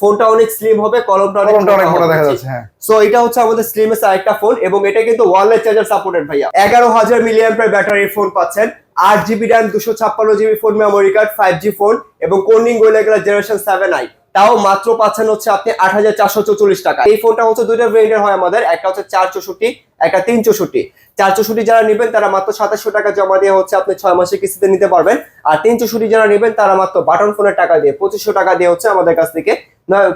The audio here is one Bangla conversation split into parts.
ফোনটা অনেক স্লিম হবে কলমটা অনেক মোটা মোটা দেখা যাচ্ছে হ্যাঁ। সো এটা হচ্ছে আমাদের স্লিমের আরেকটা ফোন এবং এটা কিন্তু ওয়ারলেস চার্জার সাপোর্টেড ভাইয়া। এগারো হাজার মিলিয়াম্পের ব্যাটারি ফোন পাচ্ছেন আট জিবি র্যাম দুশো ছাপ্পান্ন GB phone memory card five G phone এবং Corning gorilla glass generation seven I তাও মাত্র পাচ্ছেন হচ্ছে আপনি আট হাজার চারশো চৌচল্লিশ টাকা। এই ফোনটা হচ্ছে দুইটা ভেরিয়েন্টের হয় আমাদের একটা হচ্ছে চার চৌষট্টি একটা তিন চৌষট্টি। চার চৌষট্টি যারা নেবেন তারা মাত্র সাতাশশো টাকা জমা দিয়ে হচ্ছে আপনি ছয় মাসের কিস্তিতে নিতে পারবেন। আর তিন চৌষট্টি যারা নেবেন তারা মাত্র বাটন ফোনের টাকা দিয়ে পঁচিশশো টাকা দিয়ে হচ্ছে আমাদের কাছ থেকে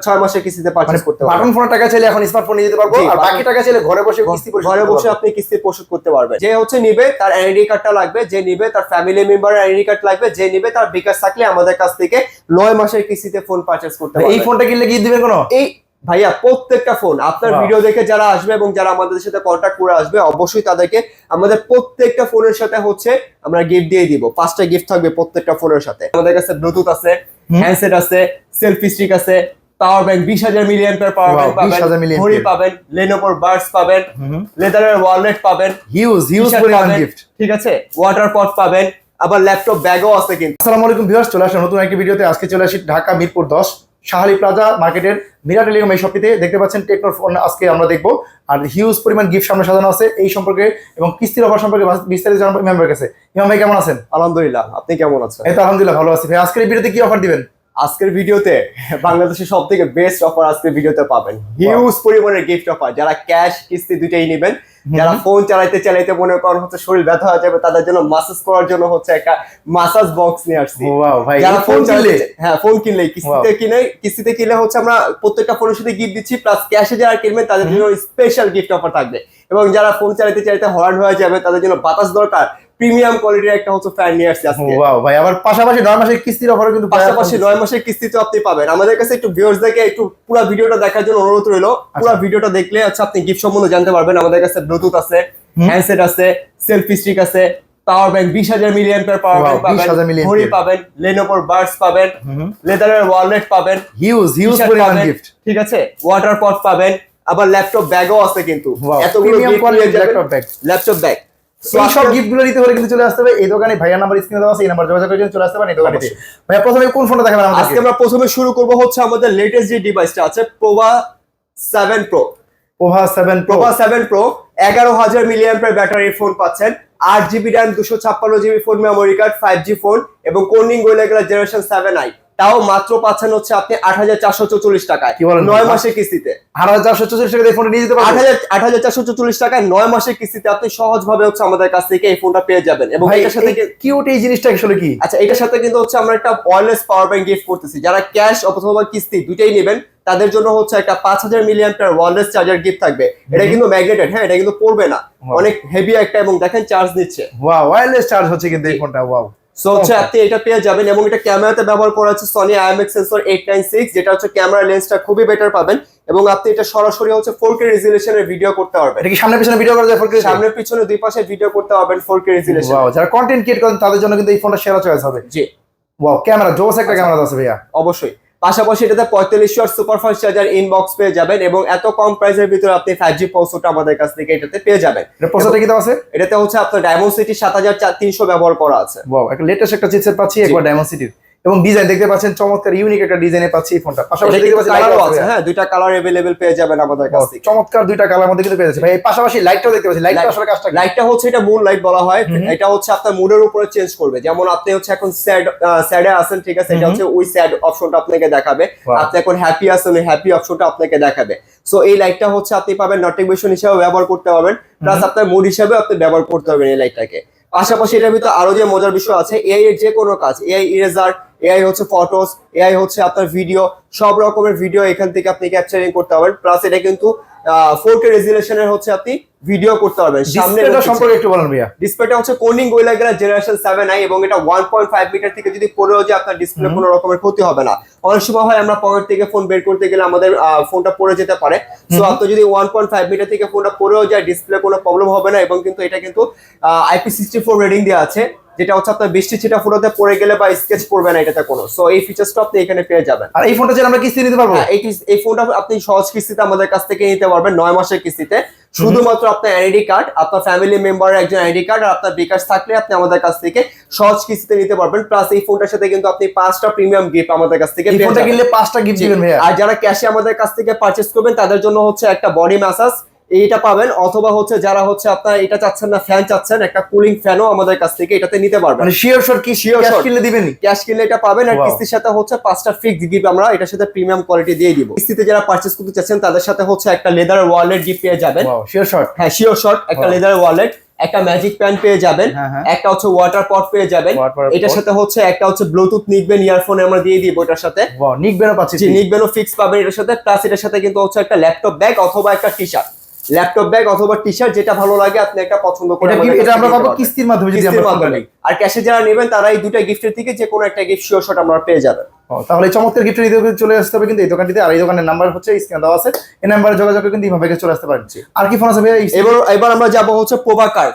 ছয় মাসের কিস্তিতে মানে পারচেস করতে পারবেন বাটন ফোনের টাকা চাইলে এখন স্মার্টফোন নিয়ে যেতে পারব আর বাকি টাকা চাইলে ঘরে বসে কিস্তি ঘরে বসে আপনি কিস্তি পরিশোধ করতে পারবেন। যে হচ্ছে নিবে তার আইডি কার্ডটা লাগবে যে নিবে তার ফ্যামিলি মেম্বারের আইডি কার্ড লাগবে যে নিবে তার বিকাশ থাকলে আমাদের কাছ থেকে নয় মাসের কিস্তিতে ফোন পারচেস করতে এই ফোনটা কিনলে কি দিবেন কোনো? এই ভাইয়া প্রত্যেকটা ফোন আপনার ভিডিও দেখে যারা আসবে এবং যারা আমাদের সাথে কন্ট্যাক্ট করে আসবে অবশ্যই তাদেরকে আমাদের প্রত্যেকটা ফোনের সাথে হচ্ছে আমরা গিফট দিয়ে দিব। পাঁচটা গিফট থাকবে প্রত্যেকটা ফোনের সাথে। আমাদের কাছে ব্লুটুথ আছে। হ্যান্ডসেট আছে সেলফি স্টিক আছে পাওয়ার ব্যাংক বিশ হাজার মিলিয়ন পাওয়ার ব্যাংক পাবেন 20,000 milliampere। ঘড়ি পাবেন লেনোভোর বার্ডস পাবেন লেদারের ওয়ালেট পাবেন হিউজ হিউজ পরিমাণ গিফট ঠিক আছে? ওয়াটার পট পাবেন আবার ল্যাপটপ ব্যাগও আছে কিন্তু। আসসালামু আলাইকুম ভিউয়ার্স চলে আসলাম নতুন একটি ভিডিওতে আজকে চলে আসি ঢাকা মিরপুর দশ শাহালি প্লাজা মার্কেটের মিরা টেলিকম এই শপটিতে দেখতে পাচ্ছেন টেকনোর ফোন আজকে আমরা দেখব। আর হিউজ পরিমাণ গিফট সামনে সাজানো আছে এই সম্পর্কে এবং কিস্তির অফার সম্পর্কে বিস্তারিত জানাব ইমামের কাছে। ইমাম ভাই কেমন আছেন? আলহামদুলিল্লাহ আপনি কেমন আছেন? এই তো আলহামদুলিল্লাহ ভালো আছি। ভাই আজকের এই ভিডিওতে কি অফার দিবেন? আজকের ভিডিওতে বাংলাদেশের সব থেকে বেস্ট অফার আজকের ভিডিওতে পাবেন। হিউজ পরিমাণের গিফট অফার যারা ক্যাশ কিস্তি দুইটাই নেবেন যারা ফোন চালাইতে চালাইতে মনে করেন হচ্ছে শরীর ব্যথা হয়ে যাবে তাদের জন্য মাসাজ করার জন্য হচ্ছে একটা মাসাজ বক্স নিয়ে আসছি। যারা ফোন কিনলে? হ্যাঁ ফোন কিনলে। কিস্তিতে কিনে কিস্তিতে কিনলে হচ্ছে আমরা প্রত্যেকটা ফোনের সাথে গিফট দিচ্ছি প্লাস ক্যাশে যারা কিনবেন তাদের জন্য স্পেশাল গিফট অফার থাকবে। এবং যারা ফোন চালাইতে চালাইতে হর্ন হয়ে যাবে তাদের জন্য বাতাস দরকার। প্রিমিয়াম কোয়ালিটির একটা হচ্ছে ফ্যান নিয়ে আসছি আজকে। ওয়াও ভাই আবার পাশাপাশি নয় মাসের কিস্তির অফারও কিন্তু পাশাপাশি নয় মাসের কিস্তিতে আপনি পাবেন। আমাদের কাছে একটু ভিউয়ার্স দেখে একটু পুরো ভিডিওটা দেখার জন্য অনুরোধ রইল। পুরো ভিডিওটা দেখলে আচ্ছা আপনি গিফট সম্বন্ধে জানতে পারবেন। আমাদের কাছে ব্লুটুথ আছে। হ্যান্ডসেট আছে সেলফি স্টিক আছে পাওয়ার ব্যাংক বিশ হাজার মিলিয়ন পাওয়ার ব্যাংক পাবেন 20,000। ঘড়ি পাবেন লেনোভোর বার্ডস পাবেন লেদারের ওয়ালেট পাবেন হিউজ হিউজ পরিমাণ গিফট ঠিক আছে? ওয়াটার পট পাবেন আবার ল্যাপটপ ব্যাগও আছে কিন্তু। এতগুলো প্রিমিয়াম কোয়ালিটির ল্যাপটপ ব্যাগ ল্যাপটপ ব্যাগ এই সব গিফটগুলো নিতে হলে কিন্তু চলে আসতে হবে। এই দোকানে ভাইয়া নাম্বার স্ক্রিনে দেওয়া আছে এই নাম্বার যোগাযোগ করে চলে আসতে পারেন এই দোকানে। ভাইয়া প্রথমে কোন ফোনটা দেখাবেন আজকে আমরা প্রথমে শুরু করব হচ্ছে আমাদের লেটেস্ট যে ডিভাইসটা আছে Pova seven pro Pova 7 pro Pova pro battery phone পাচ্ছেন। আট জিবি র্যাম দুশো ছাপ্পান্ন GB phone memory card five G phone এবং গোয়েলাগুলা জেনারেশন সেভেন আই তাও মাত্র পাচ্ছেন হচ্ছে আপনি আট হাজার চারশো চৌচল্লিশ টাকায়? নয় মাসের কিস্তিতে। আট হাজার চারশো চৌষট্টি টাকা ফোনটা নিয়ে যেতে আট হাজার আট হাজার চারশো চৌচল্লিশ টাকায় নয় মাসের কিস্তিতে আপনি সহজ হচ্ছে আমাদের কাছ থেকে এই ফোনটা পেয়ে যাবেন। এবং এটার সাথে কিউট এই জিনিসটা আসলে কি? আচ্ছা এটার সাথে কিন্তু হচ্ছে আমরা একটা ওয়্যারলেস পাওয়ার ব্যাংক গিফট করতেছি। যারা ক্যাশ অথবা কিস্তি দুটাই নেবেন তাদের জন্য হচ্ছে একটা পাঁচ হাজার মিলিয়ামটার ওয়্যারলেস চার্জার গিফট থাকবে। এটা কিন্তু ম্যাগনেটেড হ্যাঁ এটা কিন্তু পড়বে না। অনেক হেভি একটা এবং দেখেন চার্জ নিচ্ছে। ওয়াও চার্জ হচ্ছে কিন্তু এই ফোনটা ওয়াও সো হচ্ছে আপনি এটা পেয়ে যাবেন এবং এটা ক্যামেরাতে ব্যবহার করা হচ্ছে Sony IMX sensor eight nine six যেটা হচ্ছে ক্যামেরা লেন্সটা খুবই বেটার পাবেন এবং আপনি এটা সরাসরি হচ্ছে ফোর কে রেজুলেশনের ভিডিও করতে পারবেন। এটা কি সামনে পিছনে ভিডিও করা যায় ফোর সামনে পিছনে দুই পাশে ভিডিও করতে পারবেন ফোর কে রেজুলেশন যারা কন্টেন্ট ক্রিয়েট করেন তাদের জন্য কিন্তু এই ফোনটা সেরা চয়েস হবে। জি। ওয়াও ক্যামেরা জোস একটা ক্যামেরা আছে ভাইয়া। অবশ্যই। পাশাপাশি এটাতে পঁয়তাল্লিশ ওয়াট সুপারফাস্ট চার্জার ইনবক্স পেয়ে যাবেন এবং এত কম প্রাইসের ভিতরে আপনি ফাইভ জি পৌঁছটা আমাদের কাছ থেকে এটাতে পেয়ে যাবেন। কি আছে? এটাতে হচ্ছে আপনার ডায়মন্ড সিটি সাত হাজার তিনশো ব্যবহার করা আছে। একটা লেটেস্ট একটা চিপসেট পাচ্ছি একবার ডায়মন্ড সিটির এবং ডিজাইন দেখতে পাচ্ছেন চমৎকার ইউনিক একটা ডিজাইনে পাচ্ছি এই ফোনটা। পাশাপাশি দেখতে কিন্তু পাচ্ছি কালারও আছে। হ্যাঁ দুইটা কালার অ্যাভেলেবেল পেয়ে যাবেন আমাদের কাছ চমৎকার দুইটা কালার মধ্যে কিন্তু পেয়ে যাচ্ছে ভাই এই পাশাপাশি লাইটটাও দেখতে পাচ্ছি। লাইটটা আসলে কাজটা? লাইটটা হচ্ছে এটা মুন লাইট বলা হয়। এটা হচ্ছে আপনার মুডের উপরে চেঞ্জ করবে। যেমন আপনি হচ্ছে এখন স্যাড স্যাডে আছেন ঠিক আছে? এটা হচ্ছে ওই স্যাড অপশনটা আপনাকে দেখাবে। আপনি এখন হ্যাপি আছেন ওই হ্যাপি অপশনটা আপনাকে দেখাবে। সো এই লাইটটা হচ্ছে আপনি পাবেন নোটিফিকেশন হিসেবে ব্যবহার করতে পারবেন। প্লাস আপনার মুড হিসেবে আপনি ব্যবহার করতে পারবেন এই লাইটটাকে পাশাপাশি এটার ভিতরে আরও যে মজার বিষয় আছে এআই এর যে কোনো কাজ এআই ইরেজার এআই হচ্ছে ফটোস এআই হচ্ছে আপনার ভিডিও সব রকমের ভিডিও এখান থেকে আপনি ক্যাপচারিং করতে পারবেন। প্লাস এটা কিন্তু ফোর কে রেজুলেশনের হচ্ছে আপনি ভিডিও করতে পারবেন সামনে। সম্পর্কে একটু বলেন ভাইয়া। ডিসপ্লেটা হচ্ছে Corning gorilla glass generation seven I এবং এটা ওয়ান পয়েন্ট ফাইভ মিটার থেকে যদি পড়েও যে আপনার ডিসপ্লে কোনো রকমের ক্ষতি হবে না। অনেক সময় হয় আমরা পকেট থেকে ফোন বের করতে গেলে আমাদের ফোনটা পড়ে যেতে পারে। সো। আপনি যদি ওয়ান পয়েন্ট ফাইভ মিটার থেকে ফোনটা পড়েও যায় ডিসপ্লে কোনো প্রবলেম হবে না এবং কিন্তু এটা কিন্তু আইপি সিক্সটি ফোর রেটিং দেওয়া আছে। যেটা হচ্ছে আপনার বৃষ্টি ছিটা ফোটাতে পড়ে গেলে বা স্কেচ পড়বে না এটাতে কোনো। সো এই ফিচার্সটা আপনি এখানে পেয়ে যাবেন। আর এই ফোনটা চাইলে আমরা কিস্তি নিতে পারব? হ্যাঁ, এই এই ফোনটা আপনি সহজ কিস্তিতে আমাদের কাছ থেকে নিতে পারবেন নয় মাসের কিস্তিতে। শুধুমাত্র আপনার আইডি কার্ড আপনার ফ্যামিলি মেম্বারের একজন আইডি কার্ড আর আপনার বিকাশ থাকলে আপনি আমাদের কাছ থেকে সহজ কিস্তিতে নিতে পারবেন। প্লাস এই ফোনটার সাথে কিন্তু আপনি পাঁচটা প্রিমিয়াম গিফট আমাদের কাছ থেকে ফোনটা কিনলে পাঁচটা গিফট দিবেন আর যারা ক্যাশে আমাদের কাছ থেকে পারচেস করবেন তাদের জন্য হচ্ছে একটা বডি ম্যাসাজ এইটা পাবেন অথবা হচ্ছে যারা হচ্ছে আপনার এটা চাচ্ছেন না ফ্যান চাচ্ছেন একটা কুলিং ফ্যানও আমাদের কাছ থেকে এটাতে নিতে পারবেন। মানে শিওর শর কি? Sure shot। কিনলে দিবেনই ক্যাশ কিনলে এটা পাবেন আর. কিস্তির সাথে হচ্ছে পাঁচটা ফিক্স গিফট আমরা এটার সাথে প্রিমিয়াম কোয়ালিটি দিয়ে দিব। কিস্তিতে যারা পারচেস করতে চাচ্ছেন তাদের সাথে হচ্ছে একটা লেদার ওয়ালেট গিফট পেয়ে যাবেন। শিওর শট হ্যাঁ শিওর শট একটা লেদার ওয়ালেট একটা ম্যাজিক প্যান পেয়ে যাবেন হ্যাঁ, হ্যাঁ। একটা হচ্ছে ওয়াটার পট পেয়ে যাবেন। এটার সাথে হচ্ছে একটা হচ্ছে ব্লুটুথ নিকবেন ইয়ারফোন আমরা দিয়ে দিব এটার সাথে। ওয়াও নিক বেনো পাচ্ছি জি নিকবেনও ফিক্স পাবেন এটার সাথে প্লাস এটার সাথে কিন্তু হচ্ছে একটা ল্যাপটপ ব্যাগ অথবা একটা টি শার্ট ল্যাপটপ ব্যাগ অথবা টি শার্ট যেটা ভালো লাগে আপনি একটা পছন্দ করে এটা আমরা পাবো কিস্তির মাধ্যমে যদি কিস্তির আমরা মাধ্যমে। আর ক্যাশে যারা নেবেন তারা এই দুটা গিফটের থেকে যে কোনো একটা গিফট শিওর শট আমরা পেয়ে যাবেন। তাহলে এই চমৎকার গিফট নিতে চলে আসতে হবে কিন্তু এই দোকানটিতে। আর এই দোকানের নাম্বার হচ্ছে স্ক্যান দেওয়া আছে। এই নাম্বারে যোগাযোগ করে কিন্তু ইমাম ভাইকে চলে আসতে পারেন। আর কি ফোন আছে এই- এবার এবার আমরা যাব হচ্ছে কার্ভ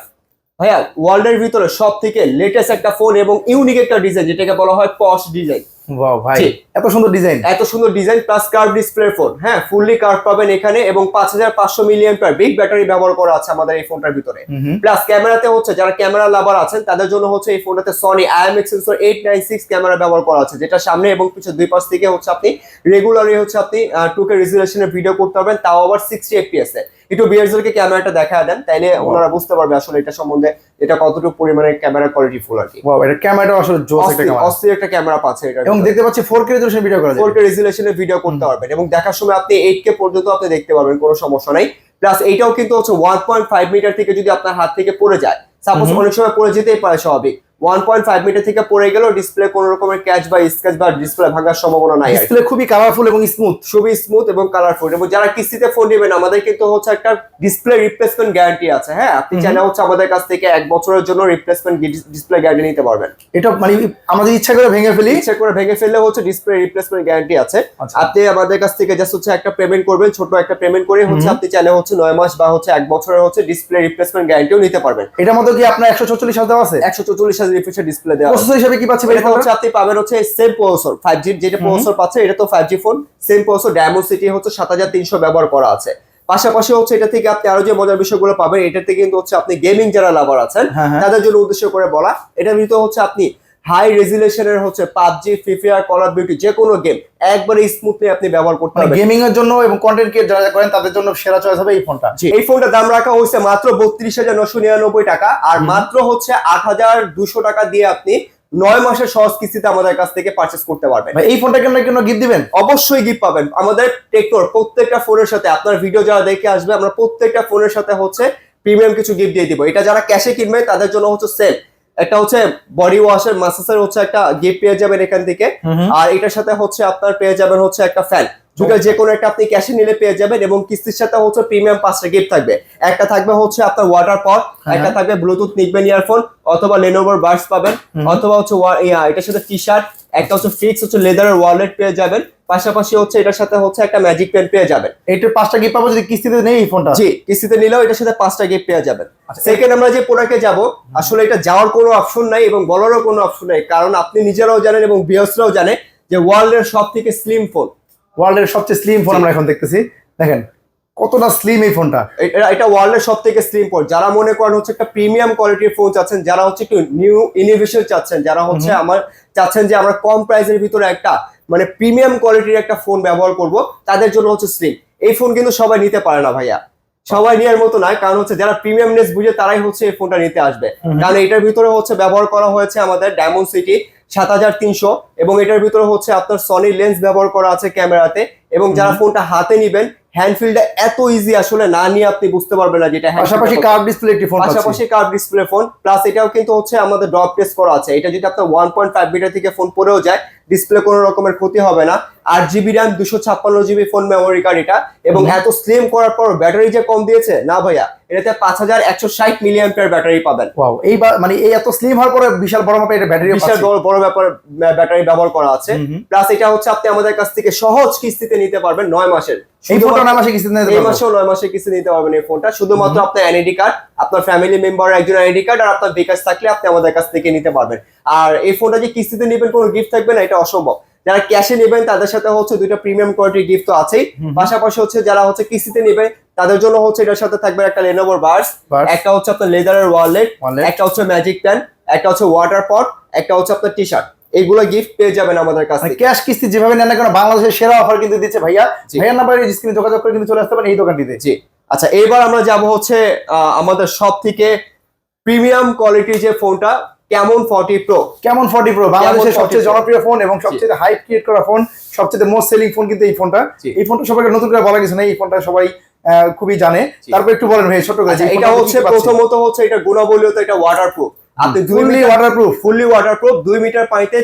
ভাইয়া ওয়ার্ল্ডের ভিতরে সব থেকে লেটেস্ট একটা ফোন এবং ইউনিক একটা ডিজাইন যেটাকে বলা হয় পশ ডিজাইন ওয়াও ভাই। এত সুন্দর ডিজাইন এত সুন্দর design plus curve display phone হ্যাঁ ফুললি কার্ভ পাবেন এখানে এবং পাঁচ হাজার পাঁচশো মিলিয়ন পার বিগ ব্যাটারি ব্যবহার করা আছে আমাদের এই ফোনটার ভিতরে। প্লাস ক্যামেরাতে হচ্ছে যারা ক্যামেরা লাভার আছেন তাদের জন্য হচ্ছে এই ফোনটাতে Sony IMX sensor eight nine six camera ব্যবহার করা আছে যেটা সামনে এবং পিছনে দুই পাশ থেকে হচ্ছে আপনি রেগুলারলি হচ্ছে আপনি টুকে রেজুলেশনের ভিডিও করতে পারবেন তাও আবার সিক্সটি এফপিএস এ। একটু বিএসএল কে ক্যামেরাটা দেখা দেন তাইলে ওনারা বুঝতে পারবে আসলে এটা সম্বন্ধে এটা কতটুকু পরিমাণে ক্যামেরা কোয়ালিটি ফুল আর কি। ওয়াও এটা ক্যামেরাটা আসলে জোস একটা ক্যামেরা অস্থির একটা ক্যামেরা পাচ্ছে এটা এবং দেখতে পাচ্ছি 4K রেজোলিউশন ভিডিও করা যায়। 4K রেজুলেশনে ভিডিও করতে পারবেন এবং দেখার সময় আপনি 8K পর্যন্ত আপনি দেখতে পারবেন কোনো সমস্যা নাই। প্লাস এইটাও কিন্তু হচ্ছে 1.5 মিটার থেকে যদি আপনার হাত থেকে পড়ে যায় সাপোজ অনেক সময় পড়ে যেতেই পারে স্বাভাবিক। 1.5 মিটার থেকে পড়ে গেলেও ডিসপ্লে কোনো রকমের ক্যাচ বা স্ক্র্যাচ বা ডিসপ্লে ভাঙার সম্ভাবনা নাই ডিসপ্লে খুবই কালারফুল এবং স্মুথ খুবই স্মুথ এবং কালারফুল এবং যারা কিস্তিতে ফোন নেবেন আমাদের কিন্তু হচ্ছে একটা ডিসপ্লে রিপ্লেসমেন্ট গ্যারান্টি আছে হ্যাঁ? আপনি চাইলে হচ্ছে আমাদের কাছ থেকে এক বছরের জন্য রিপ্লেসমেন্ট ডিসপ্লে গ্যারান্টি নিতে পারবেন। এটা মানে আমাদের ইচ্ছা করে ভেঙে ফেলি ইচ্ছা করে ভেঙে ফেললে হচ্ছে ডিসপ্লে রিপ্লেসমেন্ট গ্যারান্টি আছে। আচ্ছা। আপনি আমাদের কাছ থেকে জাস্ট হচ্ছে একটা পেমেন্ট করবেন ছোট একটা পেমেন্ট করে হচ্ছে আপনি চাইলে হচ্ছে নয় মাস বা হচ্ছে এক বছরের হচ্ছে ডিসপ্লে রিপ্লেসমেন্ট গ্যারান্টিও নিতে পারবেন। এটার মধ্যে কি আপনার একশো চল্লিশ হাজার দেওয়া আছে? একশো চৌচল্লিশ হাজার রিফ্রেশের ডিসপ্লে দেওয়া প্রসেসর হিসেবে কি এটা হচ্ছে আপনি পাবেন হচ্ছে সেম প্রসেসর ফাইভ জি যেটা প্রসেসর পাচ্ছে এটা তো five G phone same processor Dimensity হচ্ছে সাত হাজার তিনশো ব্যবহার করা আছে। পাশাপাশি হচ্ছে এটা থেকে আপনি আরও যে মজার বিষয়গুলো পাবেন এটাতে কিন্তু হচ্ছে আপনি গেমিং যারা লাভার আছেন হ্যাঁ হ্যাঁ। তাদের জন্য উদ্দেশ্য করে বলা এটা ভিতরে হচ্ছে আপনি হাই রেজুলেশনের হচ্ছে PUBG Free Fire Call of Duty যে কোনো গেম একবারে স্মুথলি আপনি ব্যবহার করতে মানে পারবেন। গেমিং এর জন্য এবং কন্টেন্ট ক্রিয়েট যারা করেন তাদের জন্য সেরা চয়েস হবে এই ফোনটা এই ফোনটার দাম রাখা হয়েছে মাত্র বত্রিশ হাজার নশো নিরানব্বই টাকা আর মাত্র হচ্ছে আট হাজার দুশো টাকা দিয়ে আপনি নয় মাসের সহজ কিস্তিতে আমাদের কাছ থেকে পারচেস করতে পারবেন। এই ফোনটা কেন কেন গিফট দিবেন? অবশ্যই গিফট পাবেন। আমাদের টেকনোর প্রত্যেকটা ফোনের সাথে আপনার ভিডিও যারা দেখে আসবে আমরা প্রত্যেকটা ফোনের সাথে হচ্ছে প্রিমিয়াম কিছু গিফট দিয়ে দিব। এটা যারা ক্যাশে কিনবে তাদের জন্য হচ্ছে সেল একটা হচ্ছে বডি ওয়াশ ওয়াশের মাসাজের হচ্ছে একটা গিফট পেয়ে যাবেন এখান থেকে। আর এটার সাথে হচ্ছে আপনার পেয়ে যাবেন হচ্ছে একটা ফ্যান দুটো যে কোনো একটা আপনি ক্যাশে নিলে পেয়ে যাবেন এবং কিস্তির সাথে হচ্ছে প্রিমিয়াম পাঁচটা গিফট থাকবে। একটা থাকবে হচ্ছে আপনার ওয়াটার পট হ্যাঁ। একটা থাকবে ব্লুটুথ নিকবেন ইয়ারফোন অথবা লেনোভোর বাডস পাবেন অথবা হচ্ছে এটার সাথে টি শার্ট একটা হচ্ছে ফিক্স হচ্ছে লেদারের ওয়ালেট পেয়ে যাবেন। পাশাপাশি হচ্ছে এটার সাথে হচ্ছে একটা ম্যাজিক পেন পেয়ে যাবেন। এটার পাঁচটা গিফট পাবো যদি কিস্তিতে নেই এই ফোনটা? জি কিস্তিতে নিলেও এটার সাথে পাঁচটা গিফট পেয়ে যাবেন। আচ্ছা, সেকেন্ড আমরা যে প্রোডাক্টে যাব আসলে এটা যাওয়ার কোনো অপশন নাই এবং বলারও কোনো অপশন নাই কারণ আপনি নিজেরাও জানেন এবং বিয়সরাও জানে যে ওয়ার্ল্ডের সব থেকে স্লিম ফোন ওয়ার্ল্ডের সবচেয়ে স্লিম ফোন আমরা এখন দেখতেছি। দেখেন কতটা স্লিম এই ফোনটা এটা এটা ওয়ার্ল্ডের সব থেকে স্লিম ফোন যারা মনে করেন হচ্ছে একটা প্রিমিয়াম কোয়ালিটির ফোন চাচ্ছেন যারা হচ্ছে একটু নিউ ইনোভেশন চাচ্ছেন যারা হচ্ছে আমার চাচ্ছেন যে আমরা কম প্রাইসের ভিতরে একটা মানে প্রিমিয়াম কোয়ালিটির একটা ফোন ব্যবহার করব। তাদের জন্য হচ্ছে স্লিম এই ফোন কিন্তু সবাই নিতে পারে না ভাইয়া। সবাই নেওয়ার মতো নয় কারণ হচ্ছে যারা প্রিমিয়ামনেস বুঝে তারাই হচ্ছে এই ফোনটা নিতে আসবে। কারণ এটার ভিতরে হচ্ছে ব্যবহার করা হয়েছে আমাদের ডায়মন্ড সিটি সাত হাজার তিনশো এবং এটার ভিতরে হচ্ছে আপনার সনি লেন্স ব্যবহার করা আছে ক্যামেরাতে এবং যারা ফোনটা হাতে নিবেন হ্যান্ড ফিলটা এত ইজি আসলে না নিয়ে আপনি বুঝতে পারবেন না যেটা পাশাপাশি কার্ভ ডিসপ্লে একটি ফোন পাশাপাশি কার্ভ ডিসপ্লে ফোন প্লাস এটাও কিন্তু হচ্ছে আমাদের ড্রপ টেস্ট করা আছে। এটা যদি আপনার ওয়ান পয়েন্ট ফাইভ মিটার থেকে ফোন পড়েও যায় ডিসপ্লে কোনো রকমের ক্ষতি হবে না। আট জিবি র্যাম দুশো ছাপ্পান্ন জিবি ফোন মেমোরি কার্ড এটা। এবং এত স্লিম করার পর ব্যাটারি যে কম দিয়েছে না ভাইয়া এটাতে পাঁচ হাজার একশো ষাট মিলিয়ান ব্যাটারি পাবেন। এই মানে এই এত স্লিম হওয়ার পরে বিশাল বড় মাপের ব্যাটারি বিশাল বড় বড় ব্যাপার ব্যাটারি ব্যবহার করা আছে। প্লাস এটা হচ্ছে আপনি আমাদের কাছ থেকে সহজ কিস্তিতে নিতে পারবেন নয় মাসের। এই ফোনটা শুধুমাত্র- না মাসে কিস্তিতে নিতে মাসেও নয় মাসে কিস্তি নিতে পারবেন এই ফোনটা শুধুমাত্র আপনার এনআইডি কার্ড আপনার ফ্যামিলি মেম্বার একজন আইডি কার্ড আর আপনার বিকাশ থাকলে আপনি আমাদের কাছ থেকে নিতে পারবেন। আর এই ফোনটা যে কিস্তিতে নেবেন কোনো গিফট থাকবে না এটা অসম্ভব। যারা ক্যাশে নেবেন তাদের সাথে হচ্ছে দুইটা প্রিমিয়াম কোয়ালিটির গিফট তো আছেই। পাশাপাশি হচ্ছে যারা হচ্ছে কিস্তিতে নেবেন তাদের জন্য হচ্ছে এটার সাথে থাকবে একটা লেনোভোর বার্স একটা হচ্ছে আপনার লেদারের ওয়ালেট। একটা হচ্ছে ম্যাজিক পেন একটা হচ্ছে ওয়াটার পট একটা হচ্ছে আপনার টি শার্ট এইগুলো গিফট পেয়ে যাবেন আমাদের কাছে ক্যাশ কিস্তি যেভাবে নেন না কেন বাংলাদেশের সেরা অফার কিন্তু দিচ্ছে ভাইয়া। ভাইয়ার নাম্বারে স্ক্রিনে যোগাযোগ করে কিন্তু চলে আসতে পারেন এই দোকানটিতে। জি। আচ্ছা এবার আমরা যাব হচ্ছে আহ, আমাদের সব থেকে প্রিমিয়াম কোয়ালিটির যে ফোনটা কেমন ফর্টি প্রো? কেমন ফর্টি প্রো? বাংলাদেশের সবচেয়ে জনপ্রিয় ফোন এবং সবচেয়ে হাইপ ক্রিয়েট করা ফোন সবচেয়ে মোস্ট সেলিং ফোন কিন্তু এই ফোনটা এই ফোনটা সবাইকে নতুন করে বলা গেছে না এই ফোনটা সবাই খুবই জানে। তারপর একটু বলেন ভাই ছোট করে আচ্ছা এটা হচ্ছে প্রথমত হচ্ছে এটা গুণাবলী তো এটা ওয়াটার প্রুফ আপনি দুই fully metre waterproof fully waterproof দুই মিটার পানিতে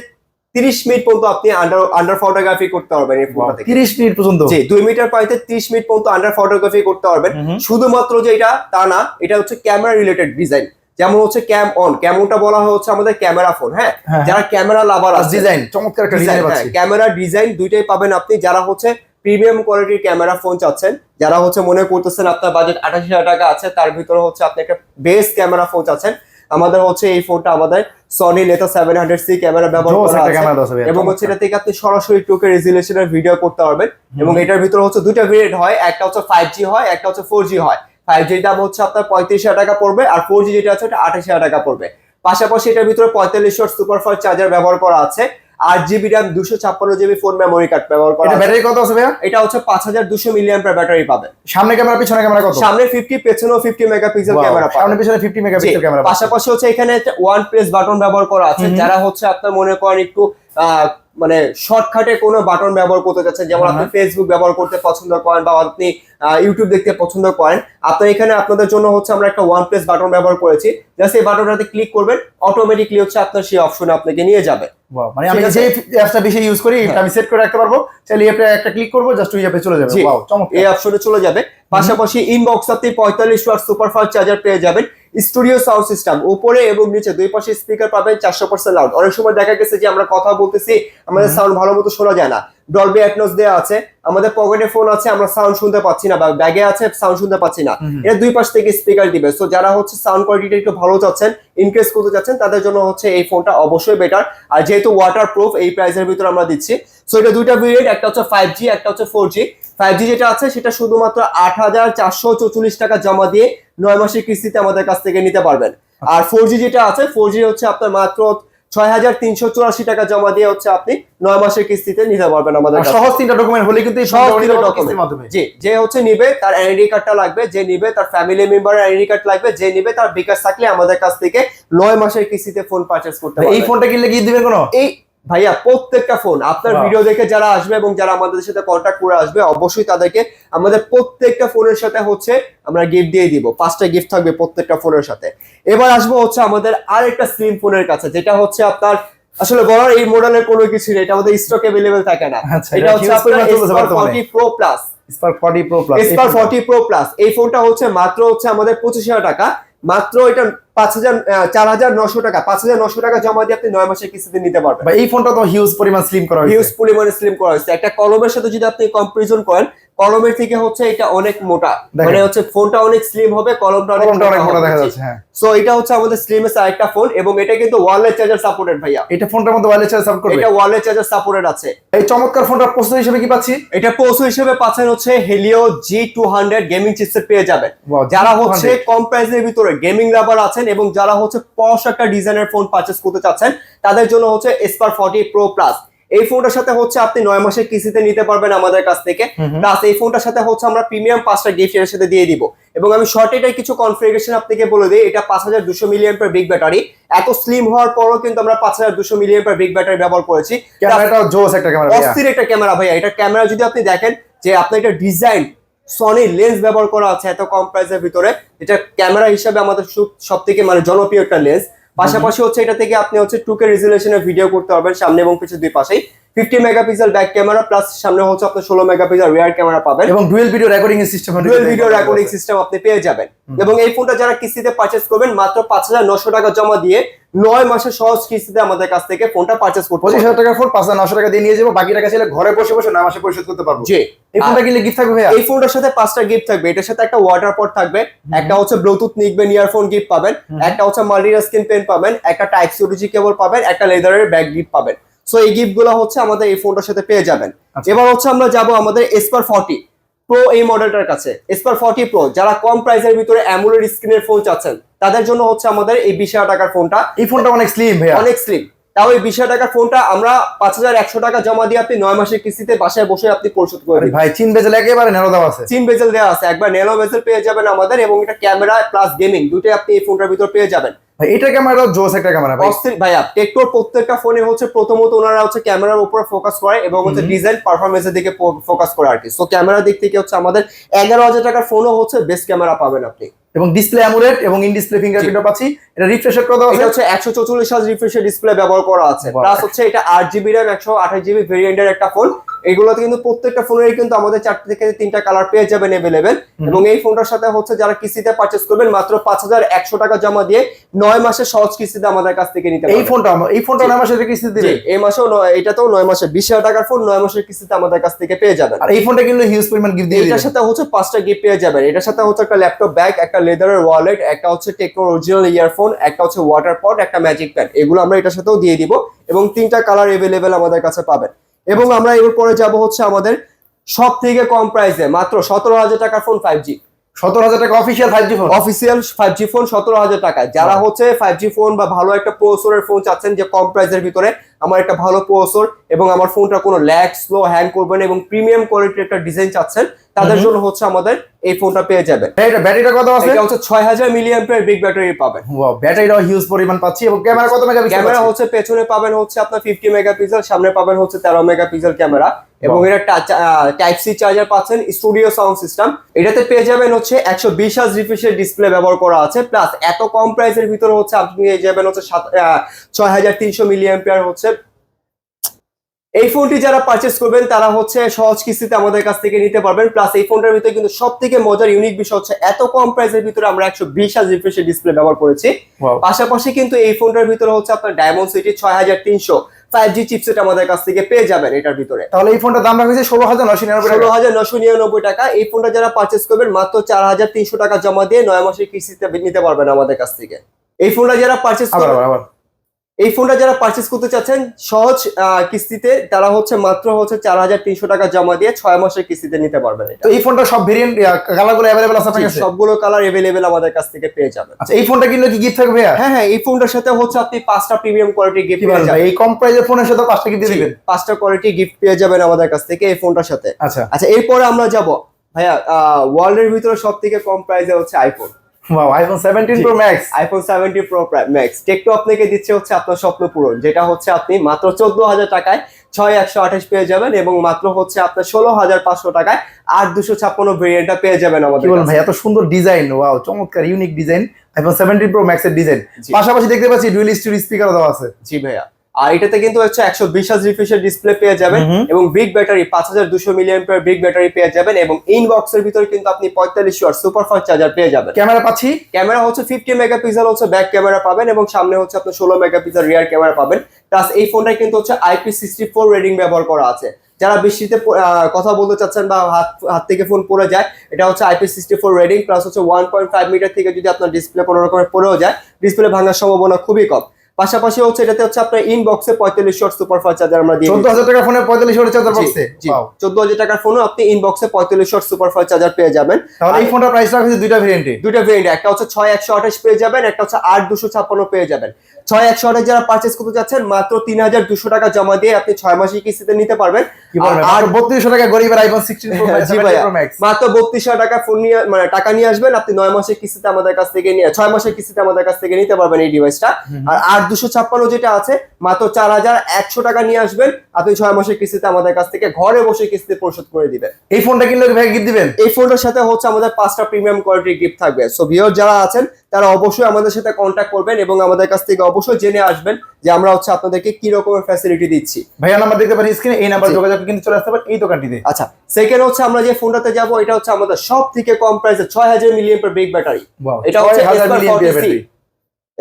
তিরিশ মিনিট পর্যন্ত আপনি আন্ডার আন্ডার ফটোগ্রাফি করতে পারবেন এই ফোনটা থেকে তিরিশ মিনিট পর্যন্ত? জি দুই মিটার পানিতে ত্রিশ মিনিট পর্যন্ত আন্ডার ফটোগ্রাফি করতে পারবেন। শুধুমাত্র যে এটা তা না এটা হচ্ছে ক্যামেরা রিলেটেড ডিজাইন যেমন হচ্ছে ক্যাম অন ক্যামনটা বলা হচ্ছে আমাদের ক্যামেরা ফোন হ্যাঁ। যারা ক্যামেরা লাভার আছে। ডিজাইন চমৎকার একটা ডিজাইন ক্যামেরা ডিজাইন দুইটাই পাবেন আপনি যারা হচ্ছে প্রিমিয়াম কোয়ালিটির ক্যামেরা ফোন চাচ্ছেন যারা হচ্ছে মনে করতেছেন আপনার বাজেট আঠাশি হাজার টাকা আছে তার ভিতরে হচ্ছে আপনি একটা বেস্ট ক্যামেরা ফোন চাচ্ছেন। আমাদের হচ্ছে এই ফোনটা আমাদের Sony লেতা seven hundred C camera ব্যবহার করা আছে। এবং হচ্ছে। এটা থেকে আপনি সরাসরি টুকে রেজুলেশনের ভিডিও করতে পারবেন। এবং এটার ভিতরে হচ্ছে দুইটা ভেরিয়েন্ট হয় একটা হচ্ছে ফাইভ জি হয় একটা হচ্ছে ফোর জি হয়। ফাইভ জির দাম হচ্ছে আপনার পঁয়ত্রিশ হাজার টাকা পড়বে আর ফোর জি যেটা আছে ওটা আঠাশ হাজার টাকা পড়বে। পাশাপাশি এটার ভিতরে পঁয়তাল্লিশ ওয়াট সুপারফাস্ট চার্জার ব্যবহার করা আছে আট জিবি র্যাম দুশো ছাপ্পান্ন জিবি ফোন মেমোরি কার্ড ব্যবহার করা ব্যাটারি কত আছে ভাইয়া? এটা হচ্ছে পাঁচ হাজার দুশো মিলিয়ান ব্যাটারি পাবে সামনে ক্যামেরা পিছনে ক্যামেরা কত? সামনে ফিফটি পেছনেও ফিফটি মেগাপিক্সেল ক্যামেরা সামনে পিছনে ফিফটি মেগাপিক্সেল ক্যামেরা পাশাপাশি হচ্ছে এখানে ওয়ান প্রেস বাটন ব্যবহার করা আছে। যারা হচ্ছে আপনার মনে করেন একটু আহ, মানে শর্টকাটে কোনো বাটন ব্যবহার করতে চাচ্ছেন যেমন হ্যাঁ, আপনি ফেসবুক ব্যবহার করতে পছন্দ করেন বা আপনি ইউটিউব দেখতে পছন্দ করেন আপনার এখানে আপনাদের জন্য হচ্ছে আমরা একটা ওয়ান প্লেস বাটন ব্যবহার করেছি। জাস্ট এই বাটনটাতে ক্লিক করবেন অটোমেটিকলি হচ্ছে আপনার সেই অপশনে আপনাকে নিয়ে যাবে। মানে আমি। যে অ্যাপসটা বেশি ইউজ করি আমি সেট করে রাখতে পারব চাইলে অ্যাপটা একটা ক্লিক করব জাস্ট ওই অ্যাপে চলে যাবে। এই অপশনে চলে যাবে। পাশাপাশি ইনবক্স আপনি পঁয়তাল্লিশ ওয়াট সুপারফাস্ট চার্জার পেয়ে যাবেন। স্টুডিও সাউন্ড সিস্টেম উপরে এবং নিচে দুই পাশে স্পিকার পাবেন চারশো পার্সেন্ট লাউড অনেক সময় দেখা গেছে যে আমরা কথা বলতেছি আমাদের সাউন্ড ভালো মতো শোনা যায় না। ডলবি অ্যাটনস দেওয়া আছে আমাদের পকেটে ফোন আছে আমরা সাউন্ড শুনতে পাচ্ছি না বা ব্যাগে আছে সাউন্ড শুনতে পাচ্ছি না। এটা দুই পাশ থেকে স্পিকার দিবে। সো যারা হচ্ছে সাউন্ড কোয়ালিটিটা একটু ভালো চাচ্ছেন ইনক্রিজ করতে চাচ্ছেন তাদের জন্য হচ্ছে এই ফোনটা অবশ্যই বেটার আর যেহেতু ওয়াটার প্রুফ এই প্রাইসের ভিতরে আমরা দিচ্ছি। সো এটা দুইটা ভেরিয়েন্ট একটা হচ্ছে ফাইভ জি একটা হচ্ছে ফোর জি ফাইভ জি যেটা আছে সেটা শুধুমাত্র আট হাজার চারশো চৌচল্লিশ টাকা জমা দিয়ে নয় মাসের কিস্তিতে আমাদের কাছ থেকে নিতে পারবেন। আর ফোর জি যেটা আছে ফোর জি হচ্ছে আপনার মাত্র ছয় হাজার তিনশো চুরাশি টাকা জমা দিয়ে হচ্ছে আপনি নয় মাসের কিস্তিতে নিতে পারবেন আমাদের কাছ সহজ তিনটা ডকুমেন্ট হলে কিন্তু জি যে হচ্ছে নিবে তার আইডি কার্ডটা লাগবে যে নিবে তার ফ্যামিলি মেম্বারের আইডি কার্ড লাগবে যে নিবে তার বিকাশ থাকলে আমাদের কাছ থেকে নয় মাসের কিস্তিতে ফোন পারচেস করতে এই ফোনটা কিনলে কি দিবেন কোনো? এই ভাইয়া প্রত্যেকটা ফোন আপনার ভিডিও দেখে যারা আসবে এবং যারা আমাদের সাথে কন্ট্যাক্ট করে আসবে অবশ্যই তাদেরকে আমাদের প্রত্যেকটা ফোনের সাথে হচ্ছে আমরা গিফট দিয়ে দিব। পাঁচটা গিফট থাকবে প্রত্যেকটা ফোনের সাথে। এবার আসব হচ্ছে আমাদের আরেকটা স্লিম ফোনের কাছে যেটা হচ্ছে আপনার আসলে বলার এই মডেলের কোনো কিছু নেই এটা আমাদের স্টক অ্যাভেলেবেল থাকে না। আচ্ছা, এটা হচ্ছে আপনার। Forty plus Spark 40 pro plus Spark forty pro plus এই ফোনটা হচ্ছে মাত্র হচ্ছে আমাদের পঁচিশ হাজার টাকা। মাত্র এটা পাঁচ হাজার চার হাজার নশো টাকা পাঁচ হাজার নশো টাকা জমা দিয়ে আপনি নয় মাসের কিস্তিতে নিতে পারবেন। এই ফোনটা তো হিউজ পরিমাণ স্লিম করা হিউজ পরিমাণে স্লিম করা হয়েছে। একটা কলমের সাথে যদি আপনি কম্পারিজন করেন কলমের থেকে হচ্ছে এটা অনেক মোটা। মানে হচ্ছে ফোনটা অনেক স্লিম হবে কলমটা অনেক মোটা দেখা যাচ্ছে হ্যাঁ। সো এটা হচ্ছে আমাদের স্লিমের আরেকটা ফোন এবং এটা কিন্তু ওয়ারলেস চার্জার সাপোর্টেড ভাইয়া। এটা ফোনটার মধ্যে ওয়্যারলেস চার্জ সাপোর্ট করবে? এটা ওয়ারলেস চার্জার সাপোর্টেড আছে। এই চমৎকার ফোনটার প্রস্তুত হিসেবে কি পাচ্ছি? এটা পৌঁছো হিসেবে পাচ্ছেন হচ্ছে Helio G two hundred gaming chipset পেয়ে যাবেন। যারা হচ্ছে কম প্রাইসের ভিতরে গেমিং লাভার আছেন এবং যারা হচ্ছে পশ একটা ডিজাইনের ফোন পারচেস করতে চাচ্ছেন তাদের জন্য হচ্ছে এসপার ফর্টি প্রো প্লাস এই ফোনটার সাথে হচ্ছে আপনি নয় মাসের কিস্তিতে নিতে পারবেন আমাদের কাছ থেকে। প্লাস এই ফোনটার সাথে হচ্ছে আমরা প্রিমিয়াম পাঁচটা গিফট এর সাথে দিয়ে দিব। এবং আমি শর্ট এটাই কিছু কনফিগারেশন আপনাকে বলে দিই এটা পাঁচ হাজার দুশো মিলিয়ন পার বিগ ব্যাটারি এত স্লিম হওয়ার পরও কিন্তু আমরা পাঁচ হাজার দুশো মিলিয়ন পার বিগ ব্যাটারি ব্যবহার করেছি। জোস একটা ক্যামেরা অস্থির একটা ক্যামেরা ভাইয়া। এটা ক্যামেরা যদি আপনি দেখেন যে আপনার এটা ডিজাইন সনি লেন্স ব্যবহার করা আছে এত কম প্রাইসের ভিতরে এটা ক্যামেরা হিসাবে আমাদের সব থেকে মানে জনপ্রিয় একটা লেন্স পাশাপাশি হচ্ছে এটা থেকে আপনি হচ্ছে টুকে রেজুলেশনে ভিডিও করতে পারবেন সামনে এবং পিছনে দুই পাশেই। Fifty megapixel back camera plus সামনে হচ্ছে আপনার ষোলো মেগাপিক্সেল রিয়ার ক্যামেরা পাবেন। এবং dual video recording system dual video recording system আপনি পেয়ে যাবেন। এবং এই ফোনটা যারা কিস্তিতে পারচেস করবেন মাত্র পাঁচ হাজার নশো টাকা জমা দিয়ে নয় মাসের সহজ কিস্তিতে আমাদের কাছ থেকে ফোনটা পারচেস করতে পঁচিশ হাজার টাকার ফোন পাঁচ হাজার নশো টাকা দিয়ে নিয়ে যাব বাকি টাকা চাইলে ঘরে বসে বসে না মাসে পরিশোধ করতে পারব। জি। এই ফোনটা কিনলে গিফট থাকবে এই ফোনটার সাথে পাঁচটা গিফট থাকবে। এটার সাথে একটা ওয়াটার পট থাকবে একটা হচ্ছে ব্লুটুথ নিকবেন ইয়ারফোন গিফট পাবেন একটা হচ্ছে মাল্টি স্ক্রিন পেন পাবেন একটা টাইপ সি কেবল পাবেন একটা লেদারের ব্যাগ গিফট পাবেন। সো এই গিফটগুলো হচ্ছে আমাদের এই ফোনটার সাথে পেয়ে যাবেন। আচ্ছা। এবার হচ্ছে আমরা যাব আমাদের এসপার ফর্টি প্রো এই মডেলটার কাছে। এসপার ফর্টি প্রো যারা কম প্রাইসের ভিতরে অ্যামুলেড স্ক্রিনের ফোন চাচ্ছেন তাদের জন্য হচ্ছে আমাদের এই বিশ হাজার টাকার ফোনটা এই ফোনটা অনেক স্লিম ভাইয়া। অনেক স্লিম তাও এই বিশ টাকার ফোনটা আমরা পাঁচ হাজার একশো টাকা জমা দিয়ে আপনি নয় মাসের কিস্তিতে বাসায় বসে আপনি পরিশোধ করে ভাই চিন বেজেল একেবারে নেরো দাম আছে। চিন বেজেল দেওয়া আছে। একবার নেলো বেজেল পেয়ে যাবেন আমাদের এবং এটা ক্যামেরা প্লাস গেমিং দুটোই আপনি এই ফোনটার ভিতর পেয়ে যাবেন। ভাই এটা ক্যামেরা জোস একটা ক্যামেরা ভাই। অস্থির ভাইয়া টেকটোর প্রত্যেকটা ফোনে হচ্ছে প্রথমত ওনারা হচ্ছে ক্যামেরার উপর ফোকাস করে এবং হচ্ছে ডিজাইন পারফরমেন্সের দিকে ফোকাস করে আর কি সো ক্যামেরার দিক থেকে হচ্ছে আমাদের এগারো হাজার টাকার ফোনও হচ্ছে বেস্ট ক্যামেরা পাবেন আপনি। এবং ডিসপ্লে অ্যামুলেট এবং ইন ডিসপ্লে ফিঙ্গারপ্রিন্টও পাচ্ছি। এটা রিফ্রেশ কত এটা হচ্ছে একশো চৌচল্লিশ হাজার রিফ্রেশের ডিসপ্লে ব্যবহার করা আছে। প্লাস হচ্ছে এটা আট জিবি একশো আঠাশ জিবি ভেরিয়েন্টের একটা ফোন এগুলোতে কিন্তু প্রত্যেকটা ফোনেরই কিন্তু আমাদের চারটে থেকে তিনটা কালার পেয়ে যাবেন এভেলেবেল এবং এই ফোনটার সাথে হচ্ছে যারা কিস্তিতে পারচেস করবেন মাত্র পাঁচ হাজার একশো টাকা জমা দিয়ে নয় মাসে সহজ কিস্তিতে আমাদের কাছ থেকে নিতে এই ফোনটা আমার- এই ফোনটা। আমার সাথে কিস্তি দিবে? এই মাসেও নয় এটাতেও নয় মাসে। বিশ হাজার টাকার ফোন নয় মাসের কিস্তিতে আমাদের কাছ থেকে পেয়ে যাবেন। আর এই ফোনটা কিন্তু হিউজ পরিমাণ গিফট দিয়ে এটার সাথে হচ্ছে পাঁচটা গিফট পেয়ে যাবেন। এটার সাথে হচ্ছে একটা ল্যাপটপ ব্যাগ একটা লেদারের ওয়ালেট একটা হচ্ছে টেকনো অরিজিনাল ইয়ারফোন একটা হচ্ছে ওয়াটার পট একটা ম্যাজিক প্যাড এগুলো আমরা এটার সাথেও দিয়ে দিব এবং তিনটা কালার এভেলেবেল আমাদের কাছে পাবেন। এবং আমরা এর পরে যাব হচ্ছে আমাদের সব থেকে কম প্রাইসে মাত্র সতেরো হাজার টাকার ফোন ফাইভ জি সতেরো হাজার টাকা official five G phone official five G phone সতেরো হাজার টাকা যারা হচ্ছে ফাইভ জি ফোন বা ভালো একটা প্রসরের ফোন চাচ্ছেন যে কম প্রাইসের ভিতরে আমার একটা ভালো প্রসর এবং আমার ফোনটা কোনো ল্যাগ স্লো হ্যাং করবে না এবং প্রিমিয়াম কোয়ালিটির একটা ডিজাইন চাচ্ছেন তাদের. জন্য হচ্ছে আমাদের এই ফোনটা পেয়ে যাবে। এটা ব্যাটারিটা কত আছে? এটা হচ্ছে ছয় হাজার মিলিয়ান বিগ ব্যাটারি পাবেন। ওয়াও ব্যাটারিটাও হিউজ পরিমাণ পাচ্ছি এবং ক্যামেরা কত মেগাপিক্সেল ক্যামেরা হচ্ছে পেছনে পাবেন হচ্ছে আপনার ফিফটি মেগাপিক্সেল সামনে পাবেন হচ্ছে তেরো মেগাপিক্সেল ক্যামেরা। এবং. এটা টাইপ সি চার্জার পাচ্ছেন স্টুডিও সাউন্ড সিস্টেম এটাতে পেয়ে যাবেন হচ্ছে একশো বিশ হাজ রিফ্রেশের ডিসপ্লে ব্যবহার করা আছে প্লাস এত কম প্রাইসের ভিতরে হচ্ছে আপনি পেয়ে যাবেন হচ্ছে সাত ছয় হাজার তিনশো মিলিয়ান হচ্ছে এই ফোনটি যারা পারচেস করবেন তারা হচ্ছে সহজ কিস্তিতে আমাদের কাছ থেকে নিতে পারবেন। প্লাস এই ফোনটার ভিতরে কিন্তু সব থেকে মজার ইউনিক বিষয় হচ্ছে এত কম প্রাইসের ভিতরে আমরা একশো বিশ হাজ রিফ্রেশের ডিসপ্লে ব্যবহার করেছি। পাশাপাশি কিন্তু এই ফোনটার ভিতরে হচ্ছে আপনার ডায়মন্ড সিটি ছয় হাজার তিনশো ফাইভ জি চিপসেট আমাদের কাছ থেকে পেয়ে যাবেন এটার ভিতরে। তাহলে এই ফোনটার দাম রাখা হয়েছে ষোলো হাজার নশো নিরানব্বই ষোলো হাজার নশো নিরানব্বই টাকা। এই ফোনটা যারা পারচেস করবেন মাত্র চার হাজার তিনশো টাকা জমা দিয়ে নয় মাসের কিস্তিতে নিতে পারবেন আমাদের কাছ থেকে। এই ফোনটা যারা পারচেস করবেন এই ফোনটা যারা পারচেস করতে চাচ্ছেন সহজ কিস্তিতে তারা হচ্ছে মাত্র হচ্ছে চার হাজার তিনশো টাকা জমা দিয়ে ছয় মাসের কিস্তিতে নিতে পারবেন তো এই ফোনটা সব ভেরিয়েন্ট কালারগুলো অ্যাভেলেবল আছে আপনার কাছে? সবগুলো কালার এভেলেবেল আমাদের কাছ থেকে পেয়ে যাবেন। আচ্ছা এই ফোনটা কিনলে কি গিফট থাকবে হ্যাঁ হ্যাঁ এই ফোনটার সাথে হচ্ছে আপনি পাঁচটা প্রিমিয়াম কোয়ালিটি গিফট পেয়ে যাবেন। এই কম প্রাইসের ফোনের সাথে পাঁচটা গিফট দিবেন? পাঁচটা কোয়ালিটি গিফট পেয়ে যাবেন আমাদের কাছ থেকে এই ফোনটার সাথে। আচ্ছা। আচ্ছা এরপরে আমরা যাব। ভাইয়া ওয়ার্ল্ডের ভিতরে সব থেকে কম প্রাইসে হচ্ছে iPhone wow iPhone 17 pro max iPhone seventy pro max টেকটো আপনাকে দিচ্ছে হচ্ছে আপনার স্বপ্ন পূরণ যেটা হচ্ছে আপনি মাত্র চোদ্দ হাজার টাকায় ছয় একশো আঠাশ পেয়ে যাবেন এবং মাত্র হচ্ছে আপনার ষোলো হাজার পাঁচশো টাকায় আট দুশো ছাপ্পান্ন ভেরিয়েন্টটা পেয়ে যাবেন কি বলেন ভাই এত সুন্দর ডিজাইন ওয়াও চমৎকার unique design iPhone 17 pro max এর ডিজাইন পাশাপাশি দেখতে পাচ্ছি ডুয়েল স্টুডিও স্পিকার দেওয়া আছে। জি ভাইয়া। আর এটাতে কিন্তু হচ্ছে একশো বিশ হাজার রিফ্রেশের ডিসপ্লে পেয়ে যাবেন। এবং বিগ ব্যাটারি পাঁচ হাজার দুশো মিলিয়ন বিগ ব্যাটারি পেয়ে যাবেন এবং ইনবক্সের ভিতরে কিন্তু আপনি পঁয়তাল্লিশ ওয়াট সুপার ফাস্ট চার্জার পেয়ে যাবেন। ক্যামেরা পাচ্ছি? ক্যামেরা হচ্ছে ফিফটি মেগাপিক্সেল হচ্ছে ব্যাক ক্যামেরা পাবেন এবং সামনে হচ্ছে আপনার ষোলো মেগাপিক্সেল রিয়ার ক্যামেরা পাবেন। প্লাস এই ফোনটায় কিন্তু হচ্ছে আইপি সিক্সটি ফোর রেডিং ব্যবহার করা আছে। যারা বৃষ্টিতে কথা বলতে চাচ্ছেন বা হাত হাত থেকে ফোন পড়ে যায় এটা হচ্ছে IP sixty four rating plus হচ্ছে ওয়ান পয়েন্ট ফাইভ মিটার থেকে যদি আপনার ডিসপ্লে কোনো রকমের পড়েও যায় ডিসপ্লে ভাঙার সম্ভাবনা খুবই কম। পাশাপাশি হচ্ছে এটাতে হচ্ছে আপনার ইনবক্সে পঁয়তাল্লিশ শট সুপার ফাস্ট চার্জার আমরা দিয়ে চোদ্দ হাজার টাকার ফোনে পঁয়তাল্লিশ শট চার্জার বক্সে চোদ্দ হাজার টাকার ফোনে আপনি ইনবক্সে পঁয়তাল্লিশ শট সুপার ফাস্ট চার্জার পেয়ে যাবেন। তাহলে এই ফোনটার প্রাইস রাখা দুইটা ভেরিয়েন্টে দুইটা ভেরিয়েন্ট একটা হচ্ছে ছয় একশো আঠাশ পেয়ে যাবেন একটা হচ্ছে আট দুশো ছাপ্পান্ন পেয়ে যাবেন। ছয় একশো আঠাশ যারা পার্চেস করতে যাচ্ছেন মাত্র তিন হাজার দুশো টাকা জমা দিয়ে আপনি ছয় মাসের কিস্তিতে নিতে পারবেন। আর বত্রিশশো টাকা গরিবের আইফোন সিক্সটিন জি ভাইয়া। মাত্র বত্রিশ টাকা ফোন নিয়ে মানে টাকা নিয়ে আসবেন আপনি নয় মাসের কিস্তিতে আমাদের কাছ থেকে নিয়ে ছয় মাসের কিস্তিতে আমাদের কাছ থেকে নিতে পারবেন এই ডিভাইসটা আর আট দুশো ছাপ্পান্ন যেটা আছে মাত্র চার হাজার একশো টাকা নিয়ে আসবেন আপনি ছয় মাসের কিস্তিতে আমাদের কাছ থেকে ঘরে বসে কিস্তি পরিশোধ করে দিবেন। এই ফোনটা কিনলে ভাই গিফট দিবেন? এই ফোনটার সাথে হচ্ছে আমাদের পাঁচটা প্রিমিয়াম কোয়ালিটির গিফট থাকবে। সো ভিউয়ার যারা আছেন তারা অবশ্যই আমাদের সাথে কন্ট্যাক্ট করবেন এবং আমাদের কাছ থেকে অবশ্যই জেনে আসবেন যে আমরা হচ্ছে আপনাদেরকে কি রকমের ফ্যাসিলিটি দিচ্ছি। ভাইয়া নাম্বার দেখতে পারেন স্ক্রিনে এই নাম্বার। যোগাযোগ কিন্তু চলে আসতে পারেন এই দোকানটিতে। আচ্ছা সেকেন্ড হচ্ছে আমরা যে ফোনটাতে যাব এটা হচ্ছে আমাদের সব থেকে কম প্রাইসে ছয় হাজার মিলিয়ন পার বিগ ব্যাটারি এটা হচ্ছে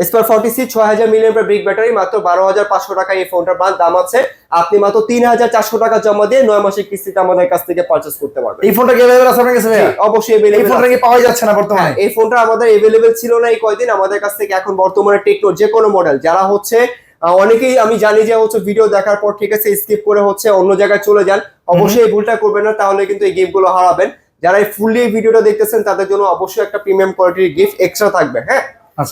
6000 Acer milliampere 40C battery। Spark forty C ছয় হাজার মিলিয়ন বিগ ব্যাটারি মাত্র বারো হাজার পাঁচশো টাকা এই ফোনটার মান দাম আছে। আপনি মাত্র তিন হাজার চারশো টাকা জমা দিয়ে নয় মাসের কিস্তিতে আমাদের কাছ থেকে পারচেস করতে পারবেন। এই ফোনটা অ্যাভেলেবল আছে আপনার কাছে অবশ্যই এই ফোনটা কি পাওয়া যাচ্ছে না বর্তমানে? হ্যাঁ, এই ফোনটা আমাদের এভেলেবেল ছিল না এই কয়দিন। আমাদের কাছ থেকে এখন বর্তমানে টেকনো যে কোনো মডেল যারা হচ্ছে অনেকেই আমি জানি যে হচ্ছে ভিডিও দেখার পর ঠিক আছে স্কিপ করে হচ্ছে অন্য জায়গায় চলে যান। অবশ্যই এই ভুলটা করবেন না তাহলে কিন্তু এই গেমগুলো হারাবেন। যারা এই ফুললি ভিডিওটা দেখতেছেন তাদের জন্য অবশ্যই একটা প্রিমিয়াম কোয়ালিটির গিফট এক্সট্রা থাকবে হ্যাঁ?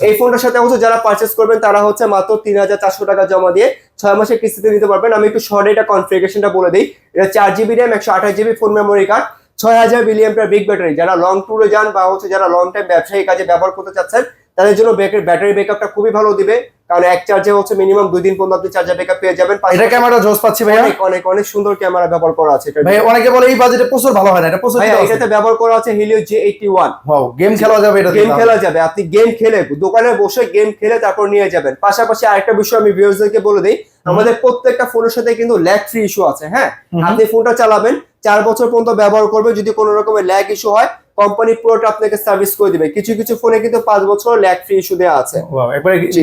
এই ফোনটার সাথে হচ্ছে যারা পারচেস করবেন, তারা হচ্ছে মাত্র তিন হাজার চারশো টাকা জমা দিয়ে ছয় মাসের কিস্তিতে নিতে পারবেন। আমি একটু শর্ট এটা কনফিগারেশনটা বলে দিই। এটা চার জিবি র্যাম একশো আঠাশ জিবি ফোন মেমোরি কার্ড ছয় হাজার মিলিয়াম বিগ ব্যাটারি যারা লং ট্যুরে যান বা হচ্ছে যারা লং টাইম ব্যবসায়ী কাজে ব্যবহার করতে চাচ্ছেন, তাদের জন্য ব্যাটারি ব্যাকআপটা খুবই ভালো দিবে। কারণ এক চার্জে হচ্ছে মিনিমাম দুই দিন পর্যন্ত আপনি চার্জার ব্যাকআপ পেয়ে যাবেন। এটা ক্যামেরা জোস পাচ্ছি ভাইয়া। অনেক অনেক অনেক সুন্দর ক্যামেরা ব্যবহার করা আছে এটা ভাই অনেকে বলে এই বাজেটে প্রচুর ভালো হয় না এটা প্রচুর ভাইয়া এটাতে ব্যবহার করা আছে জে ওয়ান ওয়াও গেম খেলা যাবে এটা গেম খেলা যাবে আপনি গেম খেলে দোকানে বসে গেম খেলে তারপর নিয়ে যাবেন। পাশাপাশি আরেকটা বিষয় আমি ভিউয়ার্সদেরকে বলে দিই আমাদের প্রত্যেকটা ফোনের সাথে কিন্তু ল্যাগ ফ্রি ইস্যু আছে হ্যাঁ? আপনি ফোনটা চালাবেন চার বছর পর্যন্ত ব্যবহার করবে যদি কোনো রকমের ল্যাগ ইস্যু হয় কোম্পানি পুরোটা আপনাকে সার্ভিস করে দিবে। কিছু কিছু ফোনে কিন্তু পাঁচ বছর ল্যাগ ফ্রি ইস্যু দেওয়া আছে।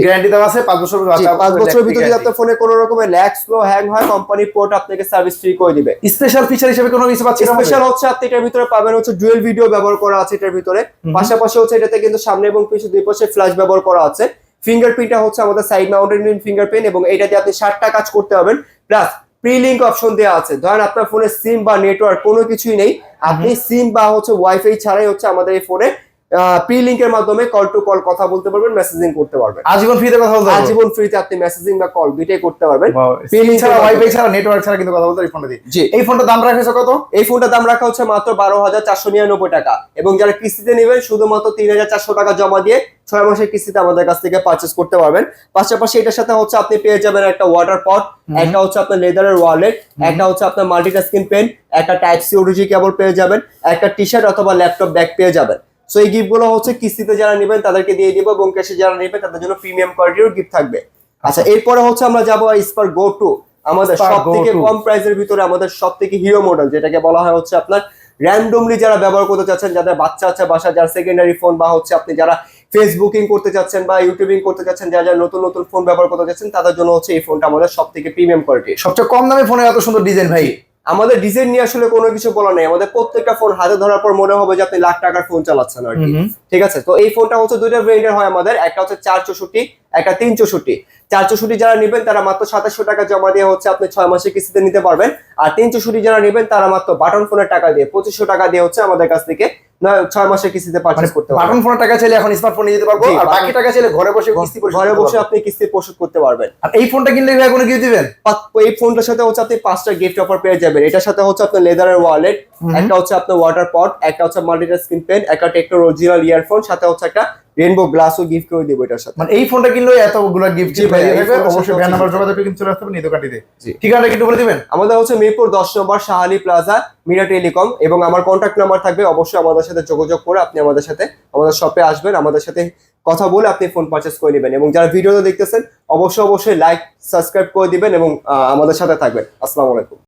গ্যারান্টি দেওয়া আছে পাঁচ বছর পাঁচ বছরের ভিতরে যদি আপনার ফোনে কোনো রকমের ল্যাগ স্লো হ্যাং হয় কোম্পানি পুরোটা আপনাকে সার্ভিস ফ্রি করে দিবে। স্পেশাল ফিচার হিসেবে কোনো কিছু পাচ্ছি স্পেশাল হচ্ছে আপনি এটার ভিতরে পাবেন হচ্ছে ডুয়েল ভিডিও ব্যবহার করা আছে এটার ভিতরে। পাশাপাশি হচ্ছে এটাতে কিন্তু সামনে এবং পিছনে দুই পাশে ফ্ল্যাশ ব্যবহার করা আছে। ফিঙ্গারপ্রিন্টটা হচ্ছে আমাদের সাইড মাউন্টেড ফিঙ্গারপ্রিন্ট এবং এটা দিয়ে আপনি ষাটটা কাজ করতে পারবেন। প্লাস প্রি লিঙ্ক অপশন দেওয়া আছে। ধরেন আপনার ফোনে সিম বা নেটওয়ার্ক কোনো কিছুই নেই। আপনি সিম বা হচ্ছে ওয়াইফাই ছাড়াই হচ্ছে আমাদের এই ফোনে প্রি লিঙ্কের মাধ্যমে কল টু কল কথা বলতে পারবেন মেসেজিং করতে পারবেন। আজীবন ফ্রিতে কথা বলতে আজীবন ফ্রিতে আপনি মেসেজিং বা কল দুইটাই করতে পারবেন। Free link ছাড়া ওয়াইফাই ছাড়া নেটওয়ার্ক ছাড়া কিন্তু কথা বলতে এই ফোনটা দিয়ে। জি। এই ফোনটার দাম রাখেছো কত? এই ফোনটার দাম রাখা হচ্ছে মাত্র বারো হাজার চারশো নিরানব্বই টাকা। এবং যারা কিস্তিতে নেবেন শুধুমাত্র তিন হাজার চারশো টাকা জমা দিয়ে ছয় মাসের কিস্তিতে আমাদের কাছ থেকে পারচেস করতে পারবেন। পাশাপাশি এটার সাথে হচ্ছে আপনি পেয়ে যাবেন একটা ওয়াটার পট একটা হচ্ছে আপনার লেদারের ওয়ালেট একটা হচ্ছে আপনার মাল্টিটাস্কিং পেন একটা টাইপ সি ওরিজি কেবল পেয়ে যাবেন একটা টি শার্ট অথবা ল্যাপটপ ব্যাগ পেয়ে যাবেন। সো এই গিফটগুলো হচ্ছে কিস্তিতে যারা নেবেন তাদেরকে দিয়ে দিব এবং ক্যাশে যারা নেবেন তাদের জন্য প্রিমিয়াম কোয়ালিটির গিফট থাকবে। আচ্ছা এরপরে হচ্ছে আমরা যাব স্পার গো টু আমাদের সব থেকে কম প্রাইসের ভিতরে আমাদের সব থেকে হিরো মডেল যেটাকে বলা হয় হচ্ছে আপনার র্যান্ডমলি যারা ব্যবহার করতে চাচ্ছেন যাদের বাচ্চা আছে বাসা যার সেকেন্ডারি ফোন বা হচ্ছে আপনি যারা ফেসবুকিং করতে চাচ্ছেন বা ইউটিউবিং করতে চাচ্ছেন যারা যারা নতুন নতুন ফোন ব্যবহার করতে চাচ্ছেন তাদের জন্য হচ্ছে এই ফোনটা আমাদের সব থেকে প্রিমিয়াম কোয়ালিটি সবচেয়ে কম দামে ফোনে এত সুন্দর ডিজাইন ভাই। আমাদের ডিজাইন নিয়ে আসলে কোনো কিছু বলা নেই। আমাদের প্রত্যেকটা ফোন হাতে ধরার পর মনে হবে যে আপনি লাখ টাকার ফোন চালাচ্ছেন আর কি। ঠিক আছে? তো এই ফোনটা হচ্ছে দুইটা ব্র্যান্ডের হয় আমাদের। একটা হচ্ছে চার চৌষট্টি একটা তিন চৌষট্টি। চার চৌষট্টি যারা নেবেন তারা মাত্র সাতাশশো টাকা জমা দিয়ে হচ্ছে আপনি ছয় মাসের কিস্তিতে নিতে পারবেন। আর তিন চৌষট্টি যারা নেবেন তারা মাত্র বাটন ফোনের টাকা দিয়ে পঁচিশশো টাকা দিয়ে হচ্ছে আমাদের কাছ থেকে ছয় মাসের কিস্তিতে পারচেজ করতে পারবেন বাটন ফোনের টাকা চাইলে এখন স্মার্টফোন নিয়ে যেতে পারব আর বাকি টাকা চাইলে ঘরে বসে কিস্তি ঘরে বসে আপনি কিস্তি পরিশোধ করতে পারবেন। আর এই ফোনটা কিনলে ভাই কোনো গিফট দিবেন? এই ফোনটার সাথে হচ্ছে আপনি পাঁচটা গিফট অফার পেয়ে যাবেন। এটার সাথে হচ্ছে আপনার লেদারের ওয়ালেট একটা হচ্ছে আপনার ওয়াটার পট একটা হচ্ছে মাল্টিটাস্কিং পেন একটা টেকনোর অরিজিনাল ইয়ারফোন সাথে হচ্ছে একটা রেনবো গ্লাসও গিফট করে দিব এটার সাথে। মানে এই ফোনটা কিনলে এতগুলো গিফট জি ভাই, অবশ্যই ভ্যান নাম্বার যোগাযোগ করে চলে আসতে দোকানটিতে। ঠিকানাটা একটু বলে দিবেন? আমাদের হচ্ছে মিরপুর দশ number Shahali plaza Mira telecom এবং আমার কন্ট্যাক্ট নাম্বার থাকবে অবশ্যই আমাদের সাথে যোগাযোগ করে আপনি আমাদের সাথে আমাদের শপে আসবেন আমাদের সাথে কথা বলে আপনি ফোন পারচেস করে নেবেন এবং যারা ভিডিওটা দেখতেছেন অবশ্যই অবশ্যই লাইক সাবস্ক্রাইব করে দিবেন এবং আমাদের সাথে থাকবেন। আসসালামু আলাইকুম।